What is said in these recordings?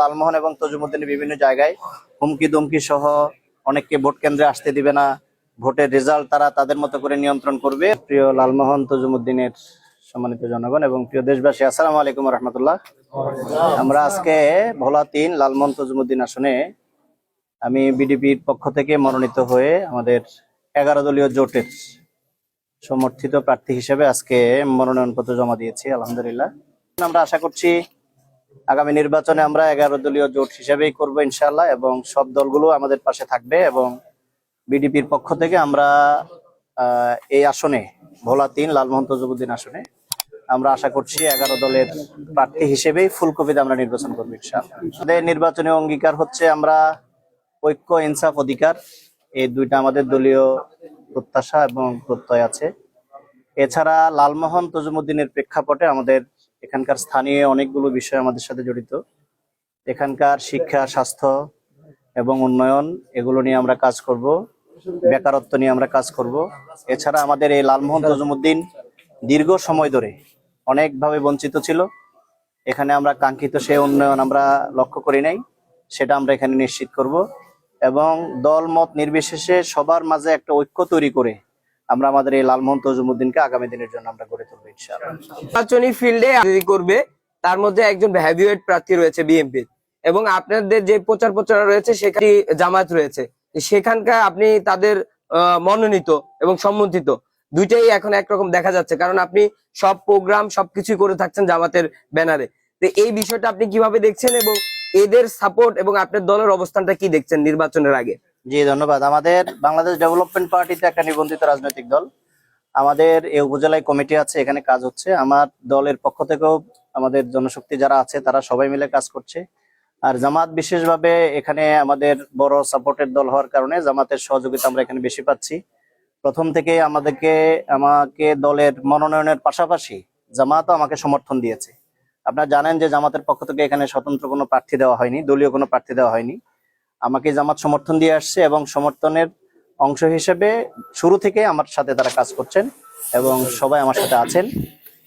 লালমোহন এবং তজুমুদ্দিনের বিভিন্ন জায়গায় হুমকি দুমকি সহ অনেককে ভোট কেন্দ্রে আসতে দিবে না। ভোটের রেজাল্ট তারা তাদের মতো করে নিয়ন্ত্রণ করবে। প্রিয় লালমোহন, তজুমুদ্দিনের সম্মানিত জনগণ এবং প্রিয় দেশবাসী, আসসালামু আলাইকুম রহমতুল্লাহ। আমরা আজকে ভোলা তিন লালমোহন, তজুমুদ্দিন আসনে আমি বিডিপির পক্ষ থেকে মনোনীত হয়ে আমাদের এগারো দলীয় জোটের সমর্থিত প্রার্থী হিসেবে আজকে মনোনয়নপত্র জমা দিয়েছি, আলহামদুলিল্লাহ। আমরা আশা করছি আগামী নির্বাচনে আমরা এগারো দলীয় জোট হিসেবেই করব ইনশাল্লাহ এবং সব দলগুলো আমাদের পাশে থাকবে এবং বিডিপির পক্ষ থেকে আমরা এই আসনে, ভোলা তিন, লালমোহন তজুবুদ্দিন আসনে, আমরা আশা করছি এগারো দলের প্রার্থী হিসেবেই ফুলকপিতে আমরা নির্বাচন করব ইনশাআল্লাহ। আমাদের নির্বাচনী অঙ্গীকার হচ্ছে আমরা ঐক্য, ইনসাফ, অধিকার, এই দুইটা আমাদের দলীয় প্রত্যাশা এবং প্রত্যয় আছে। এছাড়া লালমোহন তজুমুদ্দিনের প্রেক্ষাপটে আমাদের এখানকার স্থানীয় অনেকগুলো বিষয় আমাদের সাথে জড়িত। এখানকার শিক্ষা, স্বাস্থ্য এবং উন্নয়ন, এগুলো নিয়ে আমরা কাজ করব। বেকারত্ব নিয়ে আমরা কাজ করব। এছাড়া আমাদের এই লালমোহন তজুমুদ্দিন দীর্ঘ সময় ধরে অনেকভাবে বঞ্চিত ছিল। এখানে আমরা কাঙ্ক্ষিত সেই উন্নয়ন আমরা লক্ষ্য করি নাই, সেটা আমরা এখানে নিশ্চিত করব। এবং দল মত নির্বিশেষে সবার মাঝে একটা ঐক্য তৈরি করে আমরা আমাদের এই লালমোহন তজুমুদ্দিনকে আগামী দিনের জন্য আমরা গড়ে তুলবো ইনশাআল্লাহ। ফিল্ডে করবে, তার মধ্যে একজন হ্যাভিওয়েট প্রার্থী রয়েছে বিএনপি এবং আপনাদের যে প্রচার প্রচার রয়েছে, সেখানে জামায়াত রয়েছে। সেখানকার আপনি তাদের মনোনীত এবং সম্মতিত। দুইটাই এখন একরকম দেখা যাচ্ছে, কারণ আপনি সব প্রোগ্রাম সবকিছুই করে থাকছেন জামাতের ব্যানারে তো এই বিষয়টা আপনি কীভাবে দেখছেন এবং এদের সাপোর্ট এবং আপনার দলের অবস্থানটা কি দেখছেন নির্বাচনের আগে? জি, ধন্যবাদ। আমাদের বাংলাদেশ ডেভেলপমেন্ট পার্টিতে একটা নিবন্ধিত রাজনৈতিক দল। আমাদের এই উপজেলায় কমিটি আছে, এখানে কাজ হচ্ছে। আমার দলের পক্ষ থেকেও আমাদের জনশক্তি যারা আছে, তারা সবাই মিলে কাজ করছে। আর জামাত বিশেষভাবে এখানে আমাদের বড় সাপোর্টের দল হওয়ার কারণে জামাতের সহযোগিতা আমরা এখানে বেশি পাচ্ছি। প্রথম থেকে আমাদেরকে, আমাকে দলের মনোনয়নের পাশাপাশি জামাতও আমাকে সমর্থন দিয়েছে। আপনারা জানেন যে জামাতের পক্ষ থেকে এখানে স্বতন্ত্র কোনো প্রার্থী দেওয়া হয়নি, দলীয় কোনো প্রার্থী দেওয়া হয়নি। আমাকে জামাত সমর্থন দিয়ে আসছে এবং সমর্থনের অংশ হিসেবে শুরু থেকে আমার সাথে তারা কাজ করছেন এবং সবাই আমার সাথে আছেন।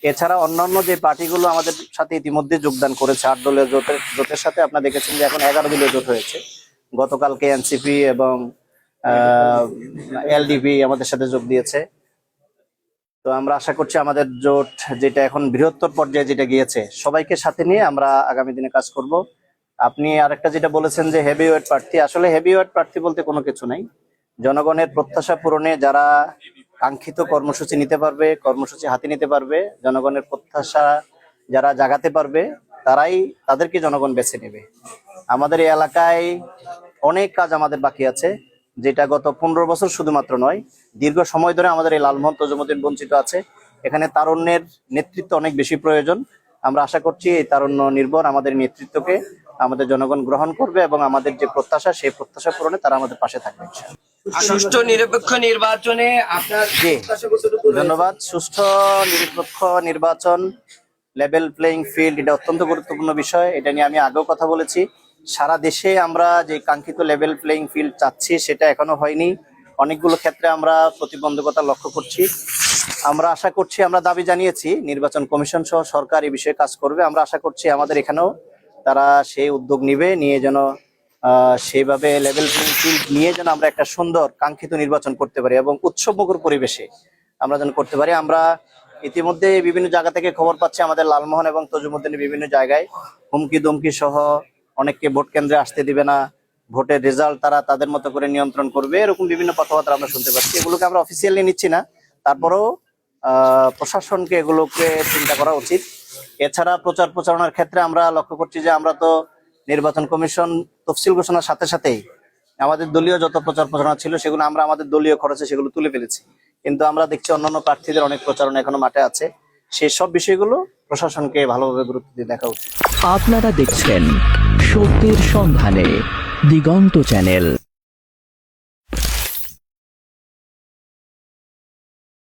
এছাড়া অন্যান্য যে পার্টিগুলো আমাদের সাথে ইতিমধ্যে যোগদান করেছে, আট দলীয় জোটের জোটের সাথে আপনারা দেখেছেন যে এখন এগারো দলীয় জোট হয়েছে। গতকালকে এনসিপি এবং এলডিপি আমাদের সাথে যোগ দিয়েছে। তো আমরা আশা করছি আমাদের জোট যেটা এখন বৃহত্তর পর্যায়ে যেটা গিয়েছে, সবাইকে সাথে নিয়ে আমরা আগামী দিনে কাজ করব। আপনি আরেকটা যেটা বলেছেন যে হেভি ওয়েট প্রার্থী, আসলে হেভি ওয়েট প্রার্থী বলতে কোনো কিছু নাই। জনগণের প্রত্যাশা পূরণে যারা কাঙ্ক্ষিত কর্মসূচি নিতে পারবে, কর্মসূচি হাতে নিতে পারবে, জনগণের প্রত্যাশা যারা জাগাতে পারবে, তারাই তাদেরকে জনগণ বেছে নেবে। আমাদের এই এলাকায় অনেক কাজ আমাদের বাকি আছে, যেটা গত পনেরো বছর শুধুমাত্র নয়, দীর্ঘ সময় ধরে আমাদের এই লালমোহন তজুমুদ্দিন বঞ্চিত আছে। এখানে তারুণ্যের নেতৃত্ব অনেক বেশি প্রয়োজন। আমরা আশা করছি এই তারুণ্য নির্ভর আমাদের নেতৃত্বকে আমাদের জনগণ গ্রহণ করবে এবং আমাদের যে প্রত্যাশা সেই প্রত্যাশা পূরণে তারা আমাদের পাশে থাকবে। সুষ্ঠু নিরপেক্ষ নির্বাচনে আপনার জি? ধন্যবাদ। সুষ্ঠু নিরপেক্ষ নির্বাচন লেভেল প্লেইং ফিল্ড এটা অত্যন্ত গুরুত্বপূর্ণ বিষয়। এটা নিয়ে আমি আগেও কথা বলেছি। সারা দেশে আমরা যে কাঙ্ক্ষিত লেভেল প্লেইং ফিল্ড চাচ্ছি সেটা এখনও হয়নি। অনেকগুলো ক্ষেত্রে আমরা প্রতিবন্ধকতা লক্ষ্য করছি। আমরা আশা করছি, আমরা দাবি জানিয়েছি, নির্বাচন কমিশন সহ সরকার এই বিষয়ে কাজ করবে। আমরা আশা করছি আমাদের এখানেও তারা সেই উদ্যোগ নিবে, নিয়ে যেন সেইভাবে লেভেল ফিল্ড নিয়ে যেন আমরা একটা সুন্দর, কাঙ্ক্ষিত নির্বাচন করতে পারি এবং উৎসবমুখর পরিবেশে আমরা যেন করতে পারি। আমরা ইতিমধ্যে বিভিন্ন জায়গা থেকে খবর পাচ্ছি, আমাদের লালমোহন এবং তজুমুদ্দিনের বিভিন্ন জায়গায় হুমকি দুমকি সহ অনেককে ভোট কেন্দ্রে আসতে দিবে না। ভোটের রেজাল্ট তারা তাদের মতো করে নিয়ন্ত্রণ করবে, এরকম বিভিন্ন কথাবার্তা আমরা শুনতে পাচ্ছি। এগুলোকে আমরা অফিসিয়ালি নিচ্ছি না। তারপরেও প্রশাসনকে এগুলোকে চিন্তা করা উচিত। এছাড়া প্রচার প্রচারণার ক্ষেত্রে আমরা লক্ষ্য করছি যে আমরা তো নির্বাচন কমিশন তফসিল ঘোষণার সাথে সাথেই আমাদের দলীয় যত প্রচার প্রচারণা ছিল, সেগুলো আমরা আমাদের দলীয় খরচে সেগুলো তুলে ফেলেছি। কিন্তু আমরা দেখছি অন্যান্য প্রার্থীদের অনেক প্রচারণা এখনও মাঠে আছে। সেই সব বিষয়গুলো প্রশাসনকে ভালোভাবে গুরুত্ব দিয়ে দেখা উচিত। আপনারা দেখছেন সত্যের সন্ধানে। দিগন্ত চ্যানেল।